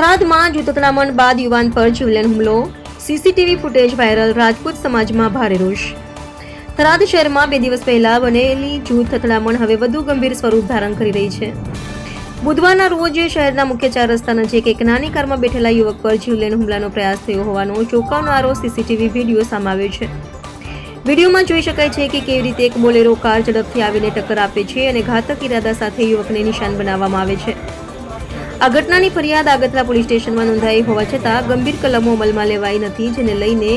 થરાદમાં જૂતતણામણ બાદ યુવાન પર જીવલેણ હુમલો. સીસીટીવી ફૂટેજ વાયરલ, રાજપૂત સમાજમાં ભારે રોષ. થરાદ શહેરમાં બે દિવસ પહેલા બનેલી જૂથ અથડામણ હવે વધુ ગંભીર સ્વરૂપ ધારણ કરી રહી છે. બુધવારના રોજ શહેરના મુખ્ય ચાર રસ્તા નજીક એક નાની કારમાં બેઠેલા યુવક પર જીવલેણ હુમલાનો પ્રયાસ થયો હોવાનો ચોંકાવનારો સીસીટીવી વીડિયો સામે છે. વિડીયોમાં જોઈ શકાય છે કે કેવી રીતે એક બોલેરો કાર ઝડપથી આવીને ટક્કર આપે છે અને ઘાતક ઇરાદા સાથે યુવકને નિશાન બનાવવામાં આવે છે. આ ઘટનાની ફરિયાદ આગતરા પોલીસ સ્ટેશનમાં નોંધાઈ હોવા છતાં ગંભીર કલમો અમલમાં લેવાઈ નથી, જેને લઈને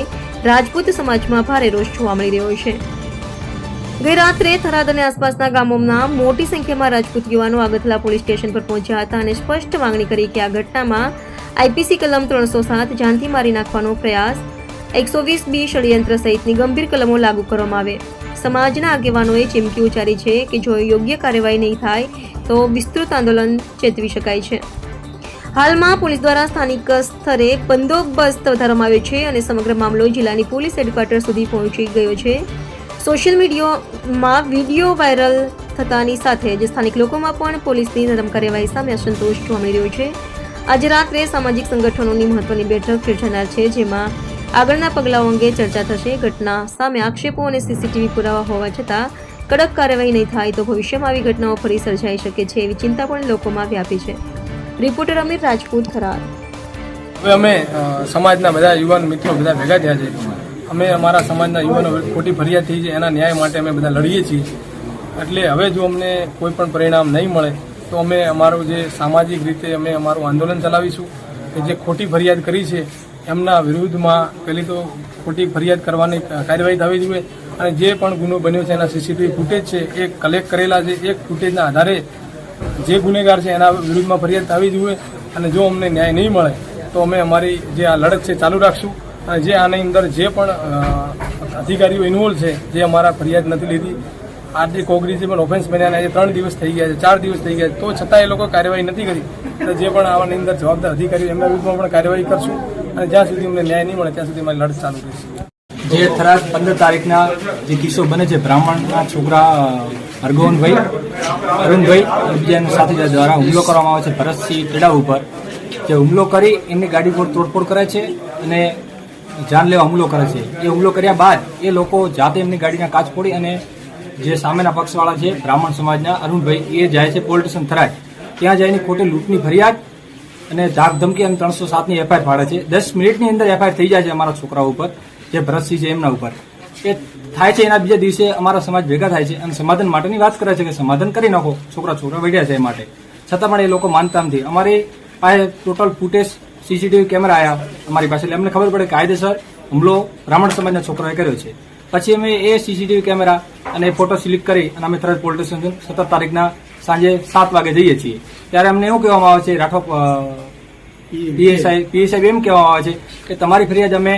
રાજપૂત સમાજમાં ભારે રોષ જોવા મળી રહ્યો છે. ગઈ રાત્રે થરાદ અને આસપાસના ગામોના મોટી સંખ્યામાં રાજપૂત યુવાનો આગતલા પોલીસ સ્ટેશન પર પહોંચ્યા હતા અને સ્પષ્ટ માંગણી કરી કે આ ઘટનામાં આઈપીસી કલમ ત્રણસો સાત જાનથી મારી નાખવાનો પ્રયાસ, એકસો વીસ બી ષડયંત્ર સહિતની ગંભીર કલમો લાગુ કરવામાં આવે. સમાજના આગેવાનોએ ચીમકી ઉચ્ચારી છે કે જો યોગ્ય કાર્યવાહી નહીં થાય, તો વિસ્તૃત આંદોલન ચેતવી શકાય છે. હાલમાં પોલીસ દ્વારા સ્થાનિક સ્તરે બંદોબસ્ત વધારવામાં આવ્યો છે અને સમગ્ર મામલો જિલ્લાની પોલીસ હેડક્વાર્ટર સુધી પહોંચી ગયો છે. સોશિયલ મીડિયામાં વીડિયો વાયરલ થતાની સાથે જ સ્થાનિક લોકોમાં પણ પોલીસની નરમ કાર્યવાહી સામે અસંતોષ જોવા મળી રહ્યો છે. આજે રાત્રે સામાજિક સંગઠનોની મહત્વની બેઠક યોજાનાર છે, જેમાં આગળના પગલાઓ અંગે ચર્ચા થશે. ઘટના સામે આક્ષેપો અને સીસીટીવી પુરાવા હોવા છતાં કડક કાર્યવાહી નહીં થાય તો ભવિષ્યમાં આવી ઘટનાઓ ફરી સર્જાઈ શકે છે એવી ચિંતા પણ લોકોમાં વ્યાપી છે. રિપોર્ટર અમીર રાજપૂત ખરાર હવે અમે સમાજના બધા યુવાન મિત્રો બધા ભેગા થયા છે. અમે અમારા સમાજના યુવાનો ખોટી ફરિયાદ થઈ છે, એના ન્યાય માટે અમે બધા લડીએ છીએ. એટલે હવે જો અમને કોઈ પણ પરિણામ નહીં મળે, તો અમે અમારું જે સામાજિક રીતે અમે અમારું આંદોલન ચલાવીશું. કે જે ખોટી ફરિયાદ કરી છે એમના વિરુદ્ધમાં પહેલી તો ખોટી ફરિયાદ કરવાની કાર્યવાહી થવી જોઈએ અને જે પણ ગુનો બન્યો છે એના સીસીટીવી ફૂટેજ છે, એ કલેક્ટ કરેલા છે. એ ફૂટેજના આધારે જે ગુનેગાર છે એના વિરુદ્ધમાં ફરિયાદ થવી જોઈએ અને જો અમને ન્યાય નહીં મળે, તો અમે અમારી જે આ લડત છે ચાલુ રાખશું. અને જે આની અંદર જે પણ અધિકારીઓ ઇન્વોલ્વ છે, જે અમારા ફરિયાદ નથી લીધી. આર્થિક કોગ્નિઝેબલ ઓફેન્સ બન્યા આજે ત્રણ દિવસ થઈ ગયા છે, ચાર દિવસ થઈ ગયા છે. તો છતાં એ લોકો કાર્યવાહી નથી કરી. તો જે પણ આવાની અંદર જવાબદાર અધિકારીઓ એમના વિરુદ્ધમાં પણ કાર્યવાહી કરશું. અને જ્યાં સુધી અમને ન્યાય નહીં મળે, ત્યાં સુધી અમારી લડત ચાલુ રહેશે. જે થરાદ પંદર તારીખના જે કિસ્સો બને છે, બ્રાહ્મણના છોકરા હરગોવનભાઈ અરુણભાઈ બીજાના સાથીદાર દ્વારા હુમલો કરવામાં આવે છે, ભરતસિંહ તેડા ઉપર, જે હુમલો કરી એમની ગાડી પર તોડફોડ કરે છે અને જાન લેવા હુમલો કરે છે. એ હુમલો કર્યા બાદ એ લોકો જાતે એમની ગાડીના કાચ ફોડી અને જે સામેના પક્ષવાળા છે, બ્રાહ્મણ સમાજના અરુણભાઈ, એ જાય છે પોલીસ સ્ટેશન થરાદ. ત્યાં જઈને ખોટી લૂંટની ફરિયાદ અને ધાક ધમકી અને ત્રણસો સાતની એફઆઈઆર ફાડે છે. દસ મિનિટની અંદર એફઆઈઆર થઈ જાય છે અમારા છોકરાઓ ઉપર, જે ભરતસિંહ છે એમના ઉપર. એ થાય છે એના બીજા દિવસે અમારા સમાજ ભેગા થાય છે. અને સમાધાન માટેની વાત કરે છે કે સમાધાન કરી નાખો. છોકરા છોકરા વળ્યા છે એ માટે. છતાં પણ એ લોકો માનતા નથી. અમારી પાસે ટોટલ ફૂટેજ સીસીટીવી કેમેરા આવ્યા અમારી પાસે. એટલે અમને ખબર પડે કાયદેસર હુમલો બ્રાહ્મણ સમાજના છોકરાએ કર્યો છે. પછી અમે એ સીસીટીવી કેમેરા અને ફોટો સિલેક્ટ કરી અને અમે તરત પોલીસ સ્ટેશન સત્તર તારીખના સાંજે સાત વાગે જઈએ છીએ. ત્યારે અમને એવું કહેવામાં આવે છે રાઠોડ પીએસઆઈ પીએસઆઈ એમ કહેવામાં આવે છે કે તમારી ફરિયાદ અમે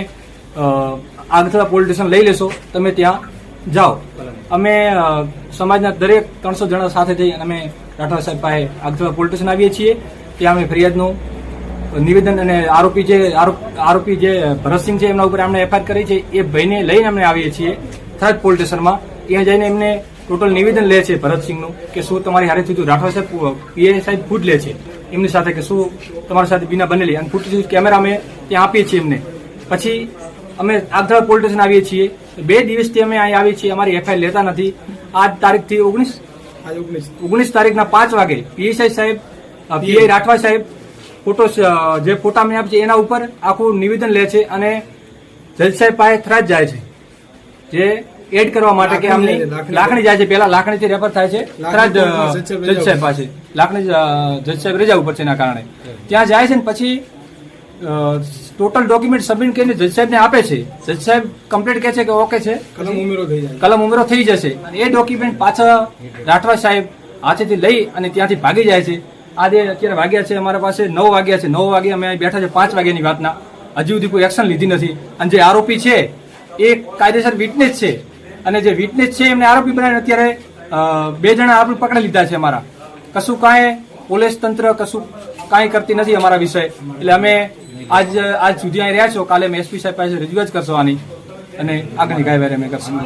આગથળા પોલીસ સ્ટેશન લઈ લેશો તમે ત્યાં જાઓ. અમે સમાજના દરેક ત્રણસો જણા સાથે થઈ અને અમે રાઠોડ સાહેબ પાસે આગથળા પોલીસ સ્ટેશન આવીએ છીએ. ત્યાં અમે ફરિયાદનું નિવેદન અને આરોપી જે આરોપ- આરોપી જે ભરતસિંહ છે એમના ઉપર અમને એફઆઈઆર કરી છે એ ભાઈને લઈને અમે આવીએ છીએ. થર્ડ પોલીસ સ્ટેશનમાં. ત્યાં જઈને એમને ટોટલ નિવેદન લે છે ભરતસિંહનું કે શું તમારી હારે થયું રાઠવા સાહેબ પીએ સાહેબ ફૂટ લે છે એમની સાથે કે શું તમારી સાથે બીના બનેલી? અને ફૂટ કેમેરા અમે ત્યાં આપીએ છીએ એમને. પછી અમે આગળ પોલીસ સ્ટેશન આવીએ છીએ. બે દિવસથી અમે અહીં આવીએ છીએ. અમારી એફઆઈઆર લેતા નથી. આજ તારીખથી ઓગણીસ ઓગણીસ. તારીખના પાંચ વાગે પીએસઆઈ સાહેબ પીઆઈ રાઠવા સાહેબ ફોટો જે ફોટા મેં આપે છે એના ઉપર આખું નિવેદન લે છે અને જજ સાહેબ પાસે થરાજ જાય છે. જે એડ કરવા માટે કે આમની લાખણી જાય છે. પેલા લાખણીથી રેફર થાય છે. જજ સાહેબ પાસે. લાખણી જજ સાહેબ રજા ઉપર છે એના કારણે ત્યાં જાય છે ને પછી ટોટલ ડોક્યુમેન્ટ સબમિટ કરીને જજ સાહેબને આપે છે. જજ સાહેબ કમ્પ્લીટ કહે છે કે ઓકે છે. કલમ ઉમેરો થઈ જાય. કલમ ઉમેરો થઈ જશે. અને એ ડોક્યુમેન્ટ પાછા રાઠવા સાહેબ હાથેથી લઈ અને ત્યાંથી ભાગી જાય છે. આજે અત્યારે વાગ્યા છે અમારા પાસે નવ વાગ્યા છે. નવ વાગે અમે બેઠા છે પાંચ વાગ્યાની વાતના. હજુ સુધી કોઈ એક્શન લીધી નથી. અને જે આરોપી છે એ કાયદેસર વિટનેસ છે. અને જે વિટનેસ છે, એમને આરોપી બનાવીને અત્યારે બે જણા આરોપી પકડી લીધા છે અમારા. કશું કાંઈ પોલીસ તંત્ર કશું કાંઈ કરતી નથી અમારા વિષય એટલે અમે આજ આજ સુધી અહીં રહ્યા છો કાલે અમે એસપી સાહેબ પાસે રજૂઆત કરશો આની. અને આગળની કાર્યવાહી અમે કરશું.